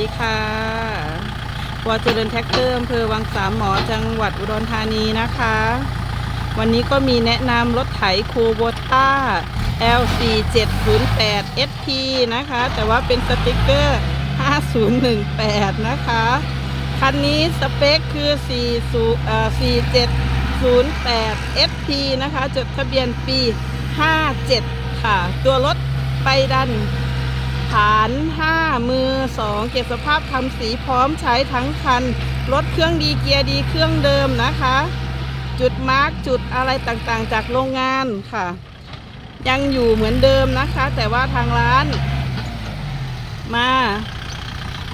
ดีค่ะวอเจริญแท็กเตอร์อำเภอวังสามหมอจังหวัดอุดรธานีนะคะ วันนี้ก็มีแนะนำรถไถคูโบต้า L4708 SP นะคะ แต่ว่าเป็นสติกเกอร์ 5018 นะคะ คันนี้สเปคคือ40เอ่อ4708 SP นะคะ จดทะเบียนปี 57 ค่ะ ตัวรถไปดัน ฐาน5มือ2เก็บสภาพทำสีพร้อมใช้ทั้งคัน รถเครื่องดีเกียร์ดีเครื่องเดิมนะคะ จุดมาร์กจุดอะไรต่างๆ จากโรงงานค่ะ ยังอยู่เหมือนเดิมนะคะ แต่ว่าทางร้าน มา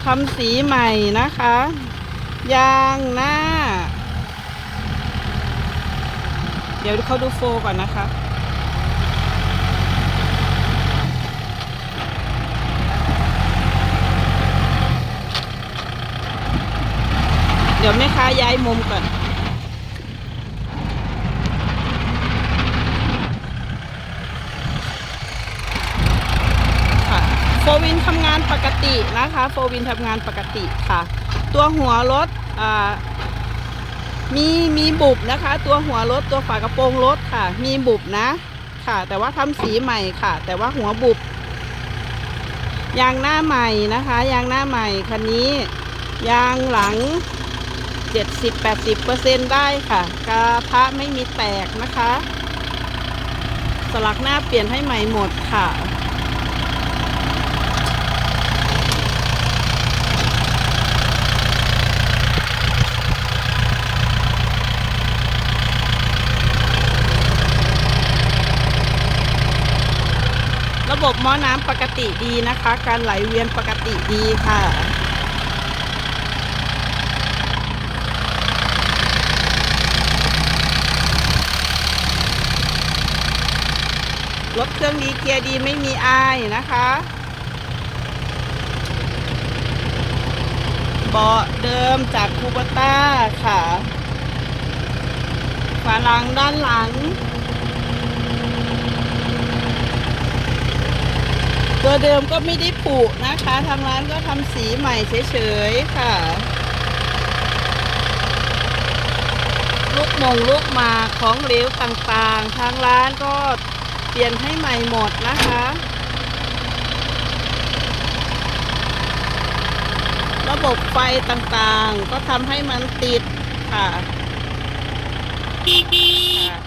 ทำสีใหม่นะคะ ยางหน้า เดี๋ยวเขาดูโฟก่อนนะคะ ดี๋ยวแม่ค้าย้ายมุมก่อน ค่ะโฟวินทำงานปกตินะคะโฟวินทำงานปกติค่ะ ตัวหัวรถอ่ามีมีบุบนะคะ ตัวหัวรถตัวฝากระโปรงรถค่ะ มีบุบนะค่ะ แต่ว่าทำสีใหม่ค่ะ แต่ว่าหัวบุบยางหน้าใหม่นะคะ ยางหน้าใหม่คันนี้ ยางหลัง 70-80%ได้ค่ะ กระทะไม่มีแตกนะคะ สลักหน้าเปลี่ยนให้ใหม่หมดค่ะระบบหม้อน้ำปกติดีนะคะ การไหลเวียนปกติดีค่ะ รถเครื่องดีเกียร์ดีไม่มีอายนะคะเบาะเดิมจากคูบต้าค่ะฝาหลังด้านหลัง ตัวเดิมก็ไม่ได้ผุนะคะ ทางร้านก็ทำสีใหม่เฉยๆค่ะ ลูกมงลูกหมากของเหลวต่างๆ ทางร้านก็ เปลี่ยนให้ใหม่หมดนะคะ ระบบไฟต่างๆ ก็ทำให้มันติดค่ะ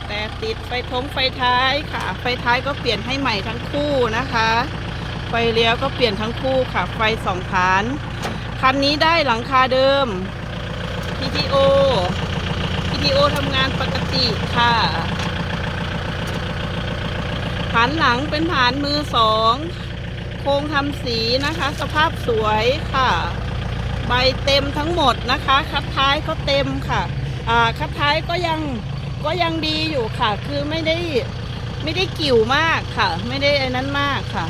แต่ติดไฟท้องไฟท้ายค่ะ ไฟท้ายก็เปลี่ยนให้ใหม่ทั้งคู่นะคะ ไฟเลี้ยวก็เปลี่ยนทั้งคู่ค่ะ ไฟสองฐาน คันนี้ได้หลังคาเดิม PTO PTO ทำงานปกติค่ะานหลังเป็นฐานมือสองโครงทำสีนะคะ สภาพสวยค่ะ ใบเต็มทั้งหมดนะคะ คัดท้ายก็เต็มค่ะอ่าคัดท้ายก็ยังก็ยังดีอยู่ค่ะ คือไม่ได้ไม่ได้กิ่วมากค่ะ ไม่ได้ไอ้นั้นมากค่ะ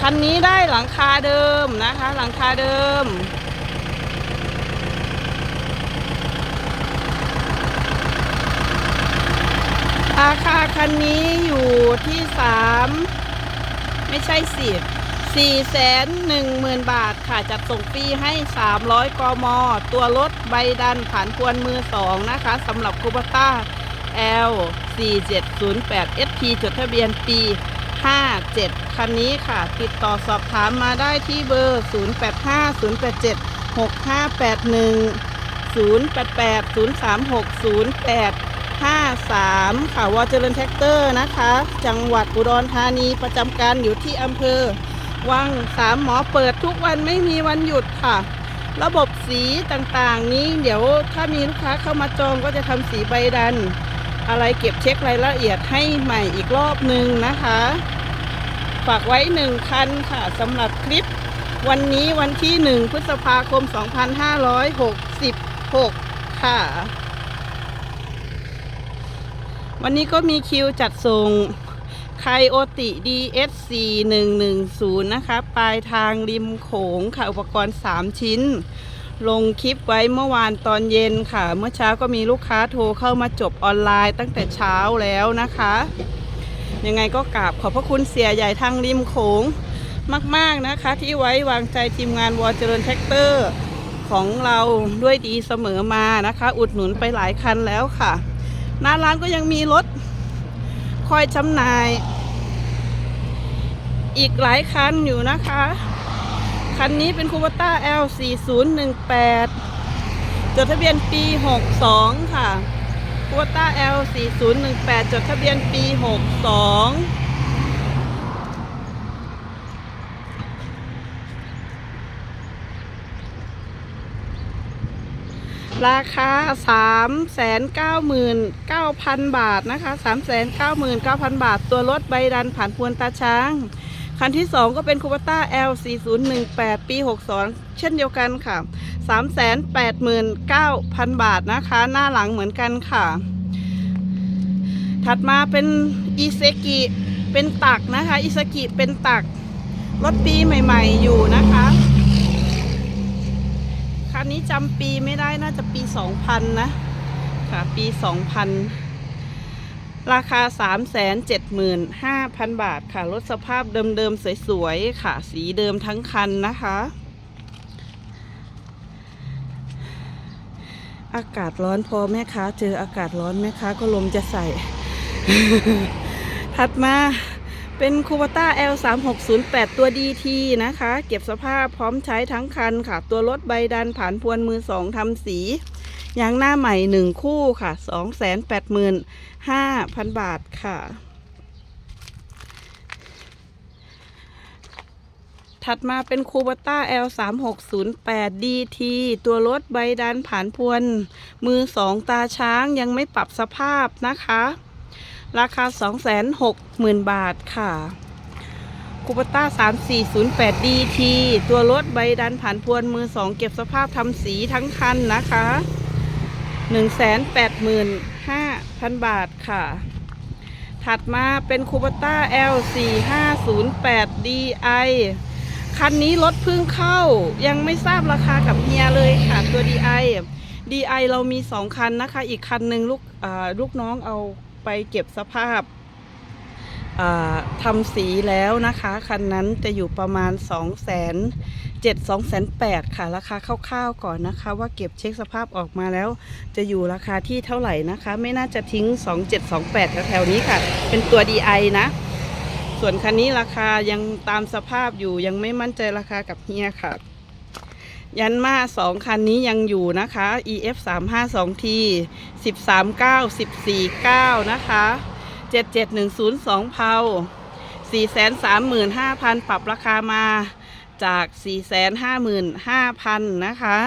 คันนี้ได้หลังคาเดิมนะคะ หลังคาเดิม รา คันนี้อยู่ที่สามไม่ใช่สิสี่แสนหนึ่งหมื่นบาทค่ะจัดส่งฟรีให้300กม ตัวรถใบดันผ่านพวนมือสองนะคะสำหรับคูปต้า L 4708 SP จดทะเบียนปี 57 คันนี้ค่ะ ติดต่อสอบถามมาได้ที่เบอร์ 085 087 6581 088 036 08 53 ค่ะวอเจริญแท็กเตอร์นะคะ จังหวัดอุดรธานีประจำการอยู่ที่อำเภอ วังสามหมอเปิดทุกวันไม่มีวันหยุดค่ะ ระบบสีต่างๆ นี้เดี๋ยวถ้ามีลูกค้าเข้ามาจองก็จะทำสีใบดัน อะไรเก็บเช็ครายละเอียดให้ใหม่อีกรอบหนึ่งนะคะ ฝากไว้หนึ่งคันค่ะสำหรับคลิป วันนี้วันที่ 1 พฤษภาคม 2566 ค่ะ วันนี้ก็มีคิวจัดส่งไคโอติ DS 4110 นะคะ ปลายทางริมโขงค่ะ อุปกรณ์ 3 ชิ้น ลงคลิปไว้เมื่อวานตอนเย็นค่ะ เมื่อเช้าก็มีลูกค้าโทรเข้ามาจบออนไลน์ตั้งแต่เช้าแล้วนะคะ ยังไงก็กราบขอบพระคุณเสียใหญ่ทางริมโขงมาก ๆ นะคะ ที่ไว้วางใจทีมงานวอเจริญแท็กเตอร์ของเราด้วยดีเสมอมานะคะ อุดหนุนไปหลายคันแล้วค่ะ หน้าร้านก็ยังมีรถคอยจำหน่าย อีกหลายคันอยู่นะคะ คันนี้เป็นคู b ต้า L 4018 จดทะเบียนปี 62 ค่ะคู b ต้า L 4018 จดทะเบียนปี 62 ราคา 399,000 บาทนะคะ399,000 บาท ตัวรถใบดันผ่านพวนตาช้าง คันที่ 2 ก็เป็นคู b ต้า L 4018ปี 62 เช่นเดียวกันค่ะ 389,000 บาทนะคะ หน้าหลังเหมือนกันค่ะ ถัดมาเป็นอิเซกิเป็นตักนะคะอิซากิเป็นตักรถปีใหม่ ๆ อยู่นะคะ คันนี้จำปีไม่ได้น่าจะปี 2000 นะ ค่ะ ปี 2000 ราคา 375,000 บาทค่ะ รถสภาพเดิมๆ สวยๆ ค่ะ สีเดิมทั้งคันนะคะ อากาศร้อนพอแม่ค้าเจออากาศร้อนแม่ค้าก็ลมจะใส่ ถัดมา เป็นคูปต้า L 3 6 0 8 ตัว DT นะคะ เก็บสภาพพร้อมใช้ทั้งคันค่ะ ตัวรถใบดันผ่านพวนมือสองทำสียางหน้าใหม่หนึ่งคู่ค่ะ285,000บาทค่ะ ถัดมาเป็นคูบต้า L 3 6 0 8 DT ตัวรถใบดันผ่านพวน มือสองตาช้างยังไม่ปรับสภาพนะคะ ราคา 260,000 บาทค่ะคูปต้า 3408 DT ตัวรถใบดันผ่านพวนมือสองเก็บสภาพทำสีทั้งคันนะคะ 185,000 บาทค่ะ ถัดมาเป็นคูปต้า L 4508 DI คันนี้รถเพิ่งเข้ายังไม่ทราบราคากับเฮียเลยค่ะตัว DI DI เรามีสองคันนะคะ อีกคันหนึ่งลูกลูกน้องเอา ไปเก็บสภาพาทำสีแล้วนะคะ คันนั้นจะอยู่ประมาณ 2 0 0 0 0 7 2 8 0 0ค่ะ ราคาคร่าวๆก่อนนะคะ ว่าเก็บเช็คสภาพออกมาแล้ว จะอยู่ราคาที่เท่าไหร่นะคะ ไม่น่าจะทิ้ง 2728 แถวๆนี้ค่ะ เป็นตัว DI นะ ส่วนคันนี้ราคายังตามสภาพอยู่ยังไม่มั่นใจราคากับเฮียค่ะ ยันมาสองคันนี้ยังอยู่นะคะ EF 3 5 2 T 13 9 14 9 นะคะ 7710 2 เพา435,000 ปรับราคามาจาก 455,000 นะคะ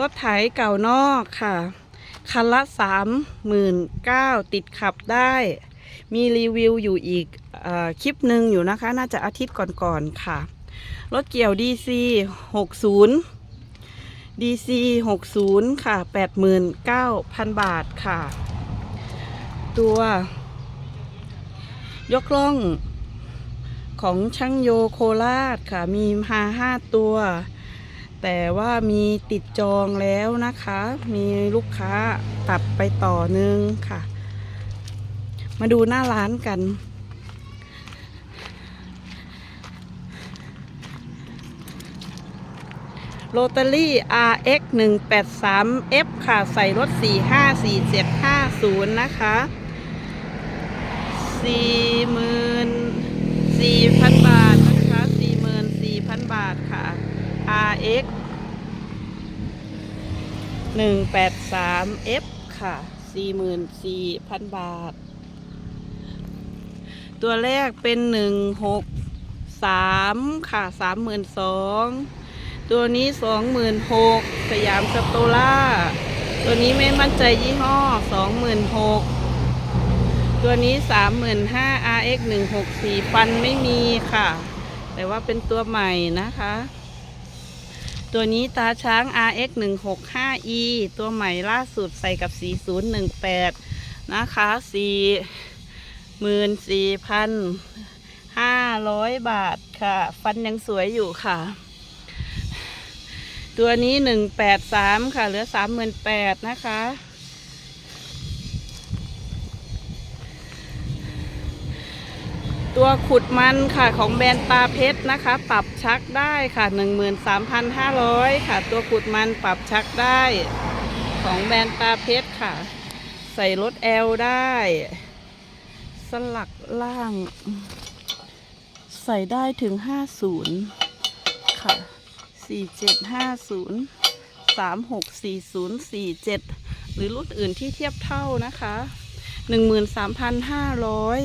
รถไถเก่านอกค่ะ คันละสามหมื่นเก้าติดขับได้ มีรีวิวอยู่อีกอคลิปหนึ่งอยู่นะคะ น่าจะอาทิตย์ก่อนๆค่ะ รถเกี่ยว DC 60 DC 60 ค่ะ 89,000 บาทค่ะ ตัวยกล่องของช่างโยโคราชค่ะ มีมาห้าตัว แต่ว่ามีติดจองแล้วนะคะ มีลูกค้าตัดไปต่อหนึงค่ะ มาดูหน้าร้านกัน โรตารี่ RX 183 F ค่ะ ใส่รถ 454750 นะคะ44,000บาทนะคะ 44,000 บาทค่ะ RX 183 F ค่ะ 44,000 บาท ตัวแรกเป็น163ค่ะ32,000ตัวนี้26,000สยามสโตล่าตัวนี้ไม่มั่นใจยี่ห้อ26,000ตัวนี้35,000 RX 164ฟันไม่มีค่ะ แต่ว่าเป็นตัวใหม่นะคะ ตัวนี้ตาช้าง RX 165E ตัวใหม่ล่าสุดใส่กับ4018นะคะสี 44,500บาทค่ะ ฟันยังสวยอยู่ค่ะ ตัวนี้หนึ่งแปดสามค่ะ เหลือสามหมื่นแปดนะคะ ตัวขุดมันค่ะของแบรนด์ตาเพชรนะคะ ปรับชักได้ค่ะหนึ่งหมื่นสามพันห้าร้อยค่ะ ตัวขุดมันปรับชักได้ ของแบรนด์ตาเพชรค่ะ ใส่รถแอลได้ สลักล่าง ใส่ได้ถึงห้าศูนย์ค่ะสี่เจ็ดห้าศูนย์สามหกสี่ศูนย์สี่เจ็ดหรือรุ่นอื่นที่เทียบเท่านะคะหนึ่งหมื่นสามพันห้าร้อย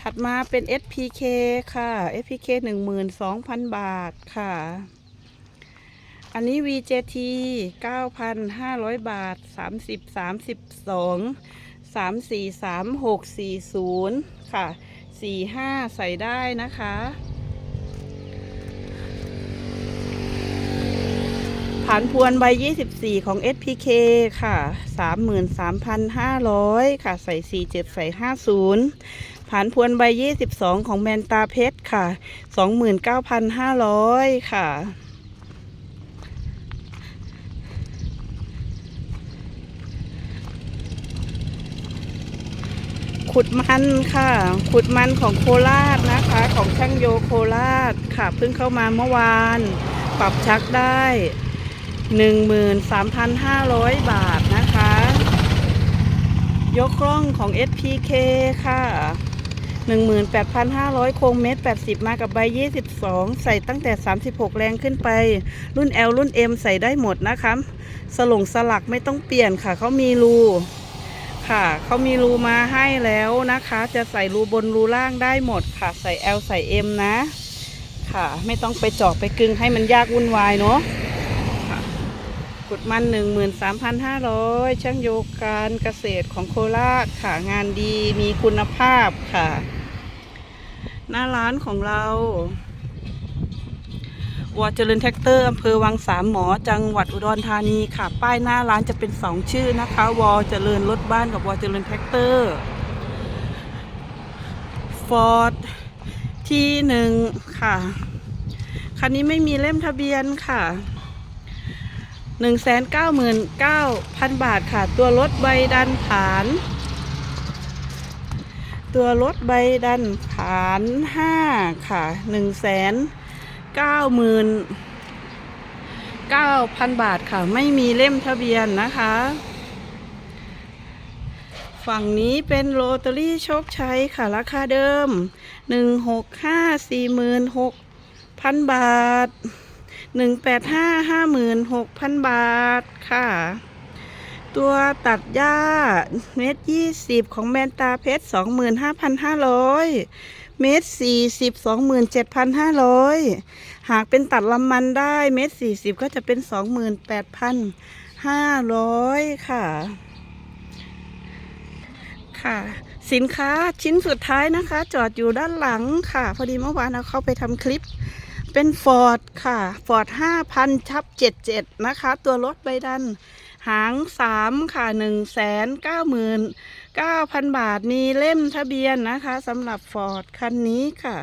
ถัดมาเป็น SPK ค่ะ SPK หนึ่งหมื่นสองพันบาทค่ะ อันนี้ VJT 9,500 บาท 30 32 34 36 40ค่ะ45ใส่ได้นะคะผ่านพวนใบ 24 ของ SPK ค่ะ 33,500 ค่ะ ใส่ 47 ใส่ 50ผ่านพวนใบ 22 ของแมนตาเพชรค่ะ 29,500 ค่ะ ขุดมันค่ะ ขุดมันของโคราชนะคะ ของช่างโยโคราชค่ะ เพิ่งเข้ามาเมื่อวาน ปรับชักได้ 13,500 บาทนะคะ ยกล่องของ SPK ค่ะ 18,500 โครงเมตร 80 มากับใบ 22 ใส่ตั้งแต่ 36 แรงขึ้นไป รุ่น L รุ่น M ใส่ได้หมดนะคะ สลงสลักไม่ต้องเปลี่ยนค่ะ เขามีรู ค่ะเขามีรูมาให้แล้วนะคะ จะใส่รูบนรูล่างได้หมดค่ะ ใส่ L ใส่ M นะ ค่ะ ไม่ต้องไปเจาะไปกึงให้มันยากวุ่นวายเนาะค่ะกุดมัน 13,500 ช่างโยการเกษตรของโคราชค่ะ งานดีมีคุณภาพค่ะ หน้าร้านของเรา วอเจริญแท็กเตอร์อำเภอวังสามหมอจังหวัดอุดรธานีค่ะ ป้ายหน้าร้านจะเป็นสองชื่อนะคะวอเจริญรถบ้านกับวอเจริญแท็กเตอร์ฟอร์ดที่หนึ่งค่ะ คันนี้ไม่มีเล่มทะเบียนค่ะหนึ่งแสนเก้าหมื่นเก้าพันบาทค่ะ ตัวรถใบดันผาน ตัวรถใบดันผานห้าค่ะหนึ่งแสน เก้าหมื่นเก้าพันบาทค่ะ ไม่มีเล่มทะเบียนนะคะ ฝั่งนี้เป็นโรตารี่โชคชัยค่ะ ราคาเดิมหนึ่งหกห้าสี่หมื่นหกพันบาทหนึ่งแปดห้าห้าหมื่นหกพันบาทค่ะ ตัวตัดหญ้าเมตรยี่สิบของแมนตาเพชรสองหมื่นห้าพันห้าร้อย เมตรสี่สิบสองหมื่นเจ็ดพันห้าร้อยหากเป็นตัดลำมันได้เมตรสี่สิบก็จะเป็นสองหมื่นแปดพันห้าร้อยค่ะ ค่ะ สินค้าชิ้นสุดท้ายนะคะ จอดอยู่ด้านหลังค่ะ พอดีเมื่อวานเราเข้าไปทำคลิปเป็นฟอร์ดค่ะฟอร์ดห้าพันชับเจ็ดเจ็ดนะคะ ตัวรถใบดัน หางสามค่ะหนึ่งแสนเก้าหมื่น เก้าพันบาทมีเล่มทะเบียนนะคะสำหรับฟอร์ดคันนี้ค่ะ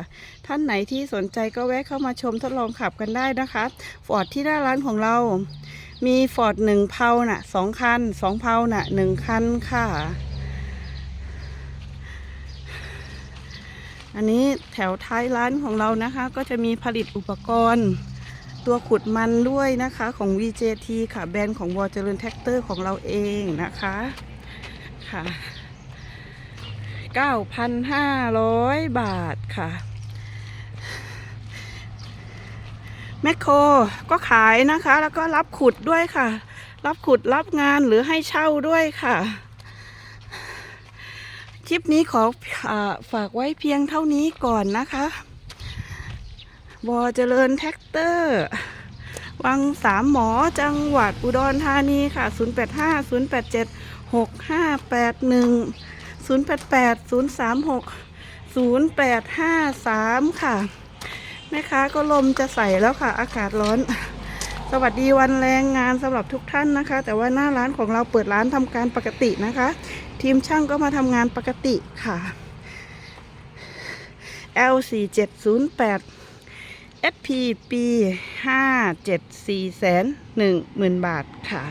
ท่านไหนที่สนใจก็แวะเข้ามาชมทดลองขับกันได้นะคะฟอร์ดที่หน้าร้านของเรา มีฟอร์ดหนึ่งเพาน่ะสองคันสองเพาน่ะหนึ่งคันค่ะ อันนี้แถวท้ายร้านของเรานะคะ ก็จะมีผลิตอุปกรณ์ตัวขุดมันด้วยนะคะของ VJT ค่ะ แบรนด์ของวอเจริญแท็กเตอร์ของเราเองนะคะ ค่ะ 9,500 บาทค่ะ แมคโครก็ขายนะคะ แล้วก็รับขุดด้วยค่ะ รับขุดรับงานหรือให้เช่าด้วยค่ะ คลิปนี้ขออฝากไว้เพียงเท่านี้ก่อนนะคะวอเจริญแท็กเตอร์ วังสามหมอจังหวัดอุดรธานีค่ะ 085 087 6581 088 036 0853 ค่ะ แม่ค้าก็ลมจะใส่แล้วค่ะ อากาศร้อน สวัสดีวันแรงงานสำหรับทุกท่านนะคะ แต่ว่าหน้าร้านของเราเปิดร้านทำการปกตินะคะ ทีมช่างก็มาทำงานปกติค่ะ L 4 7 0 8 SP ปี5เจ็ดสี่แสนหนึ่งหมื่นบาทค่ะ